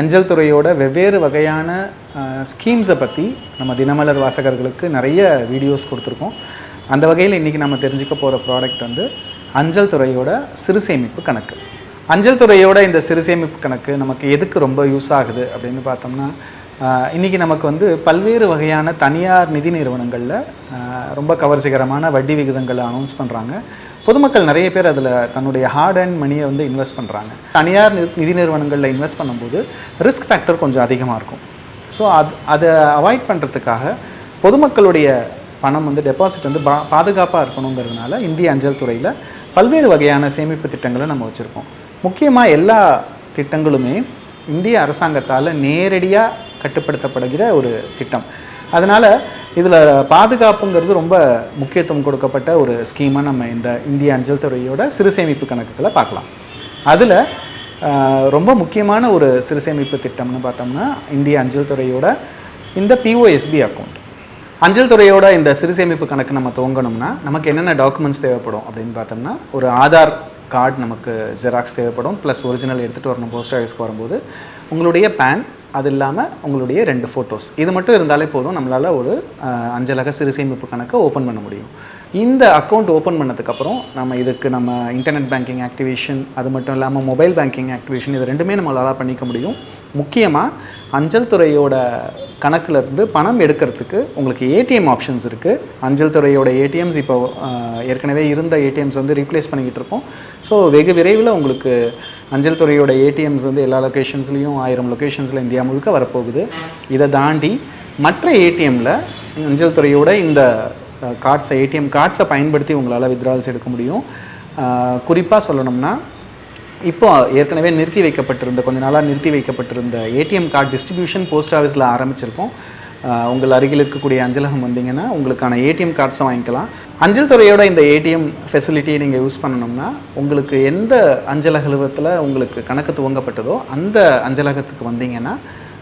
அஞ்சல் துறையோட வெவ்வேறு வகையான ஸ்கீம்ஸை பற்றி நம்ம தினமலர் வாசகர்களுக்கு நிறைய வீடியோஸ் கொடுத்துருக்கோம். அந்த வகையில் இன்றைக்கி நம்ம தெரிஞ்சுக்க போகிற ப்ராடக்ட் வந்து அஞ்சல் துறையோட சிறு சேமிப்பு கணக்கு. அஞ்சல் துறையோட இந்த சிறு சேமிப்பு கணக்கு நமக்கு எதுக்கு ரொம்ப யூஸ் ஆகுது அப்படின்னு பார்த்தோம்னா இன்றைக்கி நமக்கு வந்து பல்வேறு வகையான தனியார் நிதி நிறுவனங்களில் ரொம்ப கவர்ச்சிகரமான வட்டி விகிதங்களை அனௌன்ஸ் பண்ணுறாங்க பொதுமக்கள் நிறைய பேர் அதில் தன்னுடைய ஹார்ட் அண்ட் மணியை வந்து இன்வெஸ்ட் பண்ணுறாங்க தனியார் நி- நிதி நிறுவனங்களில் இன்வெஸ்ட் பண்ணும்போது ரிஸ்க் ஃபேக்டர் கொஞ்சம் அதிகமாக இருக்கும். ஸோ அது அதை அவாய்ட் பண்ணுறதுக்காக பொதுமக்களுடைய பணம் வந்து டெபாசிட் வந்து பா பாதுகாப்பாக இருக்கணுங்கிறதுனால இந்திய அஞ்சல் துறையில் பல்வேறு வகையான சேமிப்பு திட்டங்களை நம்ம வச்சுருக்கோம். முக்கியமாக எல்லா திட்டங்களுமே இந்திய அரசாங்கத்தால் நேரடியாக கட்டுப்படுத்தப்படுகிற ஒரு திட்டம். அதனால் இதில் பாதுகாப்புங்கிறது ரொம்ப முக்கியத்துவம் கொடுக்கப்பட்ட ஒரு ஸ்கீமாக நம்ம இந்த இந்திய அஞ்சல் துறையோட சிறு சேமிப்பு கணக்குகளை பார்க்கலாம். அதில் ரொம்ப முக்கியமான ஒரு சிறு சேமிப்பு திட்டம்னு பார்த்தோம்னா இந்திய அஞ்சல் துறையோட இந்த பிஓஎஸ்பி அக்கௌண்ட் அஞ்சல் துறையோட இந்த சிறு சேமிப்பு கணக்கு நம்ம துவங்கணும்னா நமக்கு என்னென்ன டாக்குமெண்ட்ஸ் தேவைப்படும் அப்படின்னு பார்த்தோம்னா ஒரு ஆதார் கார்டு நமக்கு ஜெராக்ஸ் தேவைப்படும் ப்ளஸ் ஒரிஜினல் எடுத்துகிட்டு வரணும் போஸ்ட் ஆஃபீஸ்க்கு வரும்போது உங்களுடைய பேன் அது இல்லாமல் உங்களுடைய ரெண்டு ஃபோட்டோஸ் இது மட்டும் இருந்தாலே போதும் நம்மளால் ஒரு அஞ்சலக சிறு சேமிப்பு கணக்கை ஓப்பன் பண்ண முடியும். இந்த அக்கௌண்ட் ஓப்பன் பண்ணதுக்கப்புறம் நம்ம இதுக்கு நம்ம இன்டர்நெட் பேங்கிங் ஆக்டிவேஷன் அது மட்டும் இல்லாமல் மொபைல் பேங்கிங் ஆக்டிவேஷன் இது ரெண்டுமே நம்மளால் பண்ணிக்க முடியும். முக்கியமாக அஞ்சல் துறையோட கணக்கிலிருந்து பணம் எடுக்கிறதுக்கு உங்களுக்கு ஏடிஎம் ஆப்ஷன்ஸ் இருக்குது அஞ்சல் துறையோட ஏடிஎம்ஸ் இப்போ ஏற்கனவே இருந்த ஏடிஎம்ஸ் வந்து ரீப்ளேஸ் பண்ணிக்கிட்டு இருக்கோம். ஸோ வெகு விரைவில் உங்களுக்கு அஞ்சல் துறையோட ஏடிஎம்ஸ் வந்து எல்லா லொக்கேஷன்ஸ்லேயும் ஆயிரம் லொக்கேஷன்ஸில் இந்தியா முழுக்க வரப்போகுது. இதை தாண்டி மற்ற ஏடிஎம்மில் அஞ்சல் துறையோட இந்த கார்ட்ஸை ஏடிஎம் கார்ட்ஸை பயன்படுத்தி உங்களால் வித்ட்ரால்ஸ் எடுக்க முடியும். குறிப்பாக சொல்லணும்னா இப்போ ஏற்கனவே நிறுத்தி வைக்கப்பட்டிருந்த கொஞ்ச நாளாக நிறுத்தி வைக்கப்பட்டிருந்த ஏடிஎம் கார்டு டிஸ்ட்ரிபியூஷன் போஸ்ட் ஆஃபீஸில் ஆரம்பிச்சிருக்கோம். உங்கள் அருகில் இருக்கக்கூடிய அஞ்சலகம் வந்தீங்கன்னா உங்களுக்கான ஏடிஎம் கார்ட்ஸை வாங்கிக்கலாம். அஞ்சல் துறையோட இந்த ஏடிஎம் ஃபெசிலிட்டியை நீங்கள் யூஸ் பண்ணணும்னா உங்களுக்கு எந்த அஞ்சலக அலுவலகத்தில் உங்களுக்கு கணக்கு துவங்கப்பட்டதோ அந்த அஞ்சலகத்துக்கு வந்தீங்கன்னா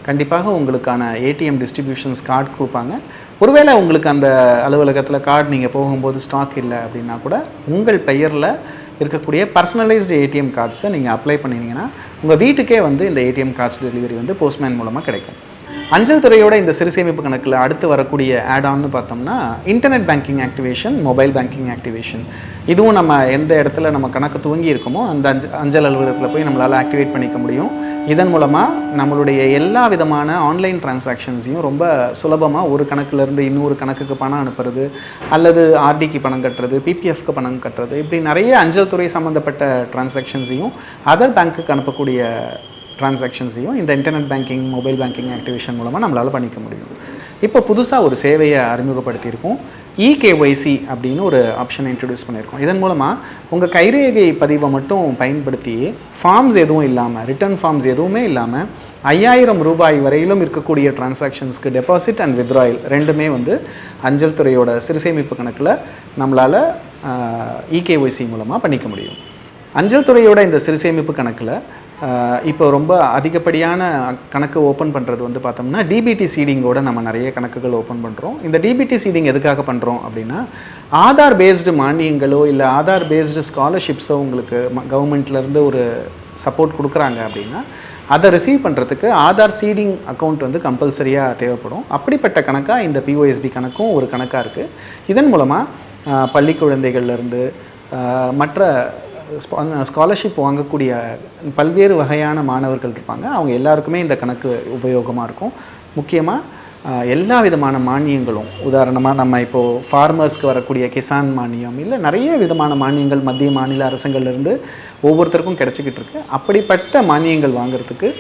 கண்டிப்பாக உங்களுக்கான ஏடிஎம் டிஸ்ட்ரிபியூஷன்ஸ் கார்டு கொடுப்பாங்க. ஒருவேளை உங்களுக்கு அந்த அலுவலகத்தில் கார்டு நீங்கள் போகும்போது ஸ்டாக் இல்லை அப்படின்னா கூட உங்கள் பெயரில் இருக்கக்கூடிய பர்சனலைஸ்டு ஏடிஎம் கார்ட்ஸை நீங்கள் அப்ளை பண்ணினீங்கன்னா உங்கள் வீட்டுக்கே வந்து இந்த ஏடிஎம் கார்ட்ஸ் டெலிவரி வந்து போஸ்ட்மேன் மூலமாக கிடைக்கும். அஞ்சல் துறையோட இந்த சிறு சேமிப்பு கணக்கில் அடுத்து வரக்கூடிய ஆட் ஆன்னு பார்த்தோம்னா internet banking activation mobile banking activation இதுவும் நம்ம எந்த இடத்துல நம்ம கணக்கு துவங்கி இருக்கோமோ அந்த அஞ்ச அஞ்சல் அலுவலகத்தில் போய் நம்மளால் ஆக்டிவேட் பண்ணிக்க முடியும். இதன் மூலமாக நம்மளுடைய எல்லா விதமான ஆன்லைன் டிரான்சாக்ஷன்ஸையும் ரொம்ப சுலபமாக ஒரு கணக்குலேருந்து இன்னொரு கணக்குக்கு பணம் அனுப்புறது அல்லது ஆர்டிக்கு பணம் கட்டுறது பிபிஎஃப்க்கு பணம் கட்டுறது இப்படி நிறைய அஞ்சல் துறை சம்மந்தப்பட்ட டிரான்சாக்ஷன்ஸையும் அதர் பேங்க்குக்கு அனுப்பக்கூடிய டிரான்சாக்ஷன்ஸையும் இந்த internet banking mobile banking activation மூலமாக நம்மளால் பண்ணிக்க முடியும். இப்போ புதுசாக ஒரு சேவையை அறிமுகப்படுத்தியிருக்கோம். இகேஒய்சி அப்படின்னு ஒரு ஆப்ஷனை இன்ட்ரடியூஸ் பண்ணியிருக்கோம். இதன் மூலமாக உங்கள் கைரேகை பதிவை மட்டும் பயன்படுத்தி ஃபார்ம்ஸ் எதுவும் இல்லாமல் ரிட்டர்ன் ஃபார்ம்ஸ் எதுவுமே இல்லாமல் ஐயாயிரம் ரூபாய் வரையிலும் இருக்கக்கூடிய டிரான்சாக்ஷன்ஸ்க்கு டெபாசிட் அண்ட் வித்ராயல் ரெண்டுமே வந்து அஞ்சல் துறையோட சிறுசேமிப்பு கணக்கில் நம்மளால் இகேஒய்சி மூலமாக பண்ணிக்க முடியும். அஞ்சல் துறையோட இந்த சிறுசேமிப்பு கணக்கில் இப்போ ரொம்ப அதிகப்படியான கணக்கு ஓப்பன் பண்ணுறது வந்து பார்த்தோம்னா டிபிடி சீடிங்கோட நம்ம நிறைய கணக்குகள் ஓப்பன் பண்ணுறோம் இந்த டிபிடி சீடிங் எதுக்காக பண்ணுறோம் அப்படின்னா ஆதார் பேஸ்டு மானியங்களோ இல்லை ஆதார் பேஸ்டு ஸ்காலர்ஷிப்ஸோ உங்களுக்கு கவர்மெண்ட்லேருந்து ஒரு சப்போர்ட் கொடுக்குறாங்க அப்படின்னா அதை ரிசீவ் பண்ணுறதுக்கு ஆதார் சீடிங் அக்கௌண்ட் வந்து கம்பல்சரியாக தேவைப்படும். அப்படிப்பட்ட கணக்காக இந்த பிஓஎஸ்பி கணக்கும் ஒரு கணக்காக இருக்குது இதன் மூலமாக பள்ளி குழந்தைகள்லேருந்து மற்ற ஸ்காலர்ஷிப் வாங்கக்கூடிய பல்வேறு வகையான மாணவர்கள் இருப்பாங்க. அவங்க எல்லாருக்குமே இந்த கணக்கு உபயோகமாக இருக்கும். முக்கியமாக எல்லா விதமான மானியங்களும். உதாரணமாக நம்ம இப்போது ஃபார்மர்ஸ்க்கு வரக்கூடிய கிசான் மானியம் இல்லை நிறைய விதமான மானியங்கள் மத்திய மாநில அரசுங்கள்லேருந்து ஒவ்வொருத்தருக்கும் கிடச்சிக்கிட்டு இருக்கு. அப்படிப்பட்ட மானியங்கள் வாங்குறதுக்கு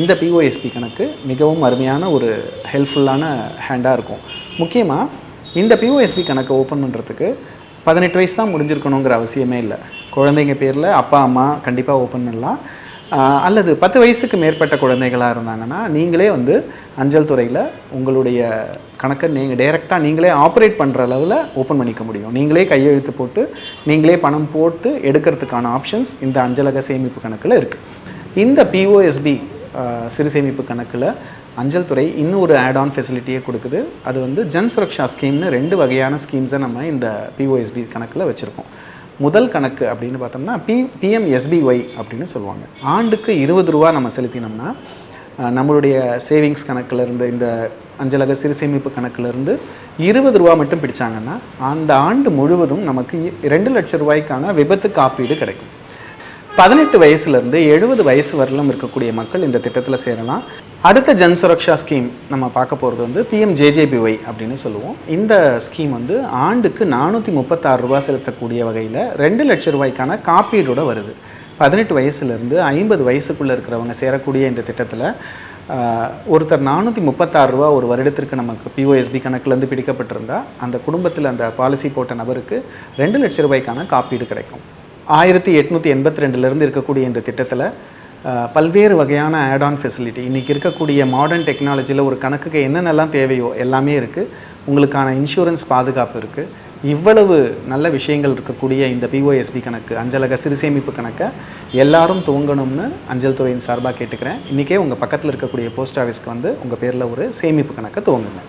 இந்த பிஓஎஸ்பி கணக்கு மிகவும் அருமையான ஒரு ஹெல்ப்ஃபுல்லான ஹேண்டாக இருக்கும். முக்கியமாக இந்த பிஓஎஸ்பி கணக்கை ஓப்பன் பண்ணுறதுக்கு பதினெட்டு வயசு தான் முடிஞ்சிருக்கணுங்கிற அவசியமே இல்லை. குழந்தைங்க பேரில் அப்பா அம்மா கண்டிப்பாக ஓப்பன் பண்ணலாம். அல்லது பத்து வயசுக்கு மேற்பட்ட குழந்தைகளாக இருந்தாங்கன்னா நீங்களே வந்து அஞ்சல் துறையில் உங்களுடைய கணக்கை நீங்கள் டைரெக்டாக நீங்களே ஆப்ரேட் பண்ணுற அளவில் ஓப்பன் பண்ணிக்க முடியும். நீங்களே கையெழுத்து போட்டு நீங்களே பணம் போட்டு எடுக்கிறதுக்கான ஆப்ஷன்ஸ் இந்த அஞ்சலக சேமிப்பு கணக்கில் இருக்குது இந்த பிஓஎஸ்பி சிறு சேமிப்பு கணக்கில் அஞ்சல் துறை இன்னும் ஒரு ஆட் ஆன் ஃபெசிலிட்டியே கொடுக்குது. அது வந்து ஜன் சுரக்ஷா ஸ்கீம்னு ரெண்டு வகையான ஸ்கீம்ஸை நம்ம இந்த பிஓஎஸ்பி கணக்கில் வச்சுருக்கோம். முதல் கணக்கு அப்படின்னு பார்த்தோம்னா பி பிஎம்எஸ்பிஒய் அப்படின்னு சொல்லுவாங்க. ஆண்டுக்கு இருபது ரூபா நம்ம செலுத்தினோம்னா நம்மளுடைய சேவிங்ஸ் கணக்கிலிருந்து இந்த அஞ்சலக சிறு சேமிப்பு கணக்கிலிருந்து இருபது ரூபா மட்டும் பிடிச்சாங்கன்னா அந்த ஆண்டு முழுவதும் நமக்கு ரெண்டு லட்சம் ரூபாய்க்கான விபத்து காப்பீடு கிடைக்கும். பதினெட்டு வயசுலேருந்து எழுபது வயசு வரலும் இருக்கக்கூடிய மக்கள் இந்த திட்டத்தில் சேரலாம். அடுத்த ஜன் சுரக்ஷா ஸ்கீம் நம்ம பார்க்க போகிறது வந்து பிஎம் ஜேஜேபிஒய் அப்படின்னு சொல்லுவோம். இந்த ஸ்கீம் வந்து ஆண்டுக்கு நானூற்றி முப்பத்தாறு ரூபா செலுத்தக்கூடிய வகையில் ரெண்டு லட்சம் ரூபாய்க்கான காப்பீடோட வருது. பதினெட்டு வயசுலேருந்து ஐம்பது வயசுக்குள்ளே இருக்கிறவங்க சேரக்கூடிய இந்த திட்டத்தில் ஒருத்தர் நானூற்றி முப்பத்தாறு ரூபா ஒரு வருடத்திற்கு நமக்கு பிஓஎஸ்பி கணக்குலேருந்து பிடிக்கப்பட்டிருந்தால் அந்த குடும்பத்தில் அந்த பாலிசி போட்ட நபருக்கு ரெண்டு லட்சம் ரூபாய்க்கான காப்பீடு கிடைக்கும். ஆயிரத்தி எட்நூற்றி எண்பத்தி ரெண்டுலேருந்து இருக்கக்கூடிய இந்த திட்டத்தில் பல்வேறு வகையான ஆட்-ஆன் ஃபெசிலிட்டி இன்றைக்கி இருக்கக்கூடிய மாடர்ன் டெக்னாலஜியில் ஒரு கணக்குக்கு என்னென்னலாம் தேவையோ எல்லாமே இருக்குது உங்களுக்கான இன்சூரன்ஸ் பாதுகாப்பு இருக்குது இவ்வளவு நல்ல விஷயங்கள் இருக்கக்கூடிய இந்த பிஓஎஸ்பி கணக்கு அஞ்சலக சிறு சேமிப்பு கணக்கை எல்லாரும் துவங்கணும்னு அஞ்சல் துறையின் சார்பாக கேட்டுக்கிறேன். இன்றைக்கே உங்கள் பக்கத்தில் இருக்கக்கூடிய போஸ்ட் ஆஃபீஸ்க்கு வந்து உங்கள் பேரில் ஒரு சேமிப்பு கணக்கை துவங்குங்க.